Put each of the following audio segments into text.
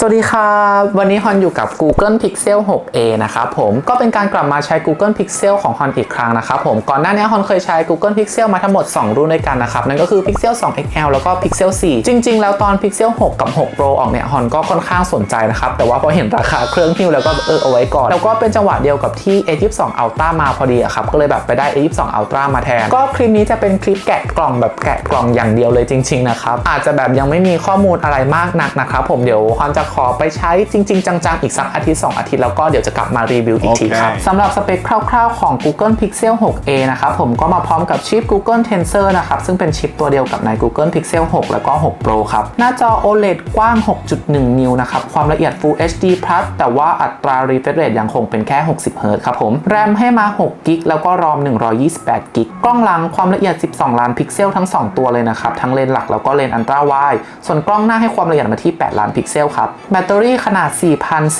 สวัสดีครับวันนี้ฮอนอยู่กับ Google Pixel 6a นะครับผมก็เป็นการกลับมาใช้ Google Pixel ของฮอนอีกครั้งนะครับผมก่อนหน้านี้ฮอนเคยใช้ Google Pixel มาทั้งหมด 2 รุ่นด้วยกันนะครับนั่นก็คือ Pixel 2 XL แล้วก็ Pixel 4 จริง ๆ แล้วตอน Pixel 6 กับ 6 Pro ออกเนี่ยฮอนก็ค่อนข้างสนใจนะครับแต่ว่าพอเห็นราคาเครื่องหิ้วแล้วก็เออเอาไว้ก่อน แล้วก็เป็นจังหวะเดียวกับที่ A22 Ultra มาพอดีอะครับก็เลยแบบไปได้ A22 Ultra มาแทน ก็คลิปนี้จะเป็นคลิปแกะกล่องแบบแกะกล่องอย่างเดียวเลยจริง ๆ นะครับอาจจะแบบยังไม่มีข้อมูลอะไรมากนักนะครับผมเดี๋ยวฮอนจะขอไปใช้จริง ๆ จัง ๆ อีกสักอาทิตย์ 2 อาทิตย์แล้วก็เดี๋ยวจะกลับมารีวิวอีกทีครับโอเคสำหรับสเปคคร่าวๆของ Google Pixel 6a นะครับผมก็มาพร้อมกับชิป Google Tensor นะครับซึ่งเป็นชิปตัวเดียวกับใน Google Pixel 6 แล้วก็ 6 Pro ครับ หน้าจอ OLED กว้าง 6.1 นิ้วนะครับ ความละเอียด Full HD Plus แต่ว่าอัตรา refresh rate ยังคงเป็นแค่ 60 Hz ครับผมแรมให้มา6กิกแล้วก็รอม 128กิกกล้องหลังความละเอียด 12 ล้านพิกเซลทั้ง 2 ตัวเลยนะครับ ทั้งเลนส์หลักแล้วก็เลนส์อันตราไวด์ส่วนกล้องหน้าให้ความละเอียดมาที่ 8 ล้านพิกเซลครับแบตเตอรี่ขนาด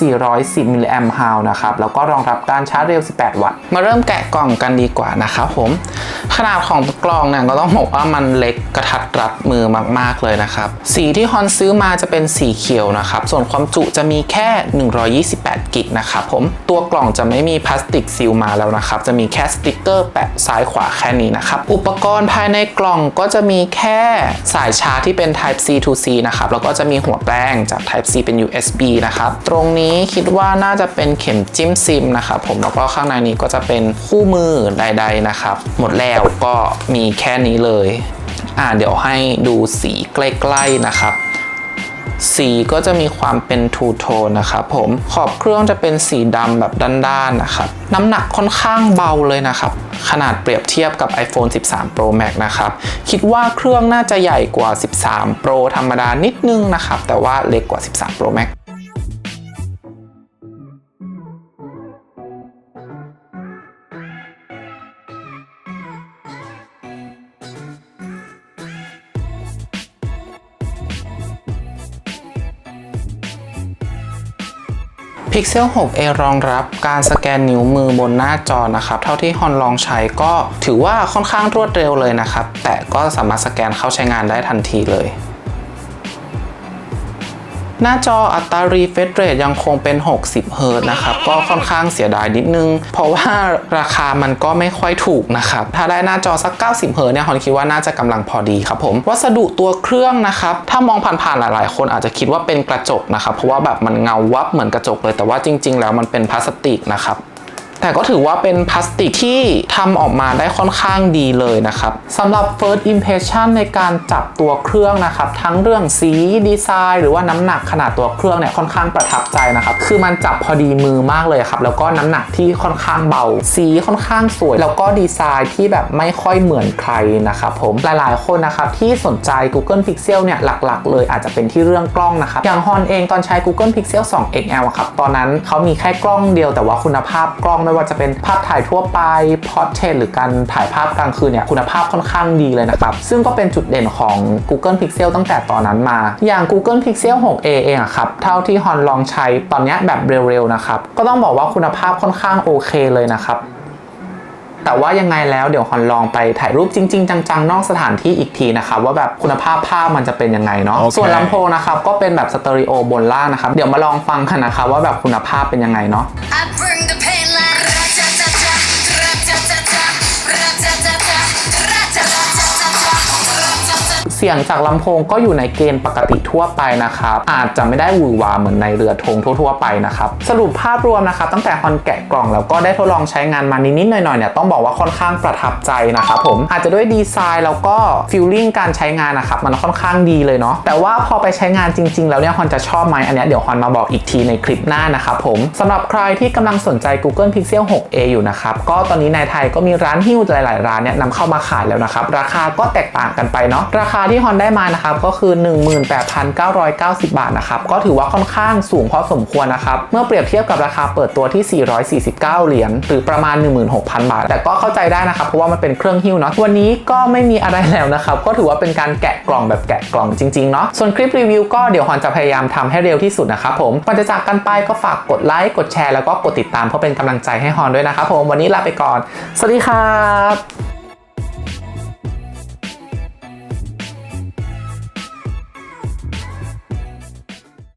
4,410 มิลลิแอมป์ฮาวนะครับ แล้วก็รองรับการชาร์จเร็ว 18 วัตต์ มาเริ่มแกะกล่องกันดีกว่านะครับผม ขนาดของกล่องเนี่ยก็ต้องบอกว่ามันเล็กกระทัดรัดมือมาก ๆ เลยนะครับ สีที่ฮอนซื้อมาจะเป็นสีเขียวนะครับ ส่วนความจุจะมีแค่ 128 กิกนะครับผม ตัวกล่องจะไม่มีพลาสติกซีลมาแล้วนะครับ จะมีแค่สติกเกอร์แปะซ้ายขวาแค่นี้นะครับ อุปกรณ์ภายในกล่องก็จะมีแค่สายชาร์จที่เป็น Type C to C นะครับ แล้วก็จะมีหัวแปลงจาก Type C เป็น USB นะครับ ตรงนี้คิดว่าน่าจะเป็นเข็มจิ้มซิมนะครับผมแล้วก็ข้างในนี้ก็จะเป็นคู่มือใด ๆนะครับ หมดแล้วก็มีแค่นี้เลย อ่าเดี๋ยวให้ดูสีใกล้ ๆนะครับ สีก็จะมีความเป็นทูโทนนะครับผมขอบเครื่องจะเป็นสีดำแบบด้านๆนะครับน้ำหนักค่อนข้างเบาเลยนะครับ ขนาดเปรียบเทียบกับ iPhone 13 Pro Max นะครับ คิดว่าเครื่องน่าจะใหญ่กว่า 13 Pro ธรรมดานิดนึงนะครับ แต่ว่าเล็กกว่า 13 Pro Max Pixel 6a รองรับการสแกนนิ้วมือบนหน้าจอนะครับ เท่าที่ฮอนลองใช้ก็ถือว่าค่อนข้างรวดเร็วเลยนะครับ แต่ก็สามารถสแกนเข้าใช้งานได้ทันทีเลย หน้าจออัตรา refresh rate ยังคงเป็น 60 เฮิรต์นะครับ ก็ค่อนข้างเสียดายนิดนึง เพราะว่าราคามันก็ไม่ค่อยถูกนะครับ ถ้าได้หน้าจอสัก 90 เฮิรต์เนี่ยฮอนคิดว่าน่าจะกำลังพอดีครับผม วัสดุตัวเครื่องนะครับ ถ้ามองผ่านๆหลาย ๆ คนอาจจะคิดว่าเป็นกระจกนะครับ เพราะว่าแบบมันเงาวับเหมือนกระจกเลย แต่ว่าจริง ๆ แล้วมันเป็นพลาสติกนะครับ แต่ก็ถือว่าเป็นพลาสติกที่ทำออกมาได้ค่อนข้างดีเลยนะครับสำหรับ first impression ในการจับตัวเครื่องนะครับ ทั้งเรื่องสีดีไซน์ หรือว่าน้ำหนักขนาดตัวเครื่องเนี่ยค่อนข้างประทับใจนะครับ คือมันจับพอดีมือมากเลยครับ แล้วก็น้ำหนักที่ค่อนข้างเบา สีค่อนข้างสวย แล้วก็ดีไซน์ที่แบบไม่ค่อยเหมือนใครนะครับผมหลายๆ คนนะครับที่สนใจ Google Pixel เนี่ยหลักๆ เลยอาจจะเป็นที่เรื่องกล้องนะครับอย่างฮอนเองตอนใช้ Google Pixel 2 XL อะครับตอนนั้นเขามีแค่กล้องเดียวแต่ว่าคุณภาพกล้องไม่ว่าจะเป็นภาพถ่ายทั่วไปพอร์เทรตหรือการถ่ายภาพกลางคืนเนี่ยคุณภาพค่อนข้างดีเลยนะครับ ซึ่งก็เป็นจุดเด่นของ Google Pixel ตั้งแต่ตอนนั้นมา อย่าง Google Pixel 6a เองอะครับ เท่าที่ฮอนลองใช้ตอนเนี้ยแบบเร็วๆนะครับ ก็ต้องบอกว่าคุณภาพค่อนข้างโอเคเลยนะครับแต่ว่ายังไงแล้วเดี๋ยวฮอนลองไปถ่ายรูปจริง ๆ จังๆ นอกสถานที่อีกทีนะครับว่าแบบคุณภาพภาพมันจะเป็นยังไงเนาะโอเคส่วนลำโพงนะครับก็เป็นแบบสเตอริโอบนล่างนะครับ เดี๋ยวมาลองฟังกันนะครับว่าแบบคุณภาพเป็นยังไงเนาะ เสียงจากลำโพงก็อยู่ในเกณฑ์ปกติทั่วไปนะครับ อาจจะไม่ได้หวือหวาเหมือนในเรือธงทั่ว ๆ ไปนะครับ สรุปภาพรวมนะครับตั้งแต่ฮอนแกะกล่องแล้วก็ได้ทดลองใช้งานมานิดๆหน่อยๆเนี่ยต้องบอกว่าค่อนข้างประทับใจนะครับผมอาจจะด้วยดีไซน์แล้วก็ฟิลลิ่งการใช้งานนะครับมันค่อนข้างดีเลยเนาะแต่ว่าพอไปใช้งานจริง ๆ แล้วเนี่ยฮอนจะชอบไหมอันนี้เดี๋ยวฮอนมาบอกอีกทีในคลิปหน้านะครับผมสำหรับใครที่กำลังสนใจ Google Pixel 6a อยู่นะครับก็ตอนนี้ในไทยก็มีร้านหิ้วหลาย ๆ ร้านเนี่ยนำเข้ามาขายแล้วนะครับราคาก็แตกต่างกันไปเนาะราคาที่ฮอนได้มานะครับก็คือ 18,990 บาทนะครับก็ถือว่าค่อนข้างสูงพอสมควรนะครับเมื่อเปรียบเทียบกับราคาเปิดตัวที่ 449 เหรียญหรือประมาณ 16,000 บาท แต่ก็เข้าใจได้นะครับเพราะว่ามันเป็นเครื่องหิ้วเนาะวันนี้ก็ไม่มีอะไรแล้วนะครับก็ถือว่าเป็นการแกะกล่องแบบแกะกล่องจริงๆเนาะส่วนคลิปรีวิวก็เดี๋ยวฮอนจะพยายามทำให้เร็วที่สุดนะครับผมก่อนจะจากกันไปก็ฝากกดไลค์กดแชร์แล้วก็กดติดตามเพื่อเป็นกำลังใจให้ฮอนด้วยนะครับผมวันนี้ลาไปก่อน สวัสดีครับ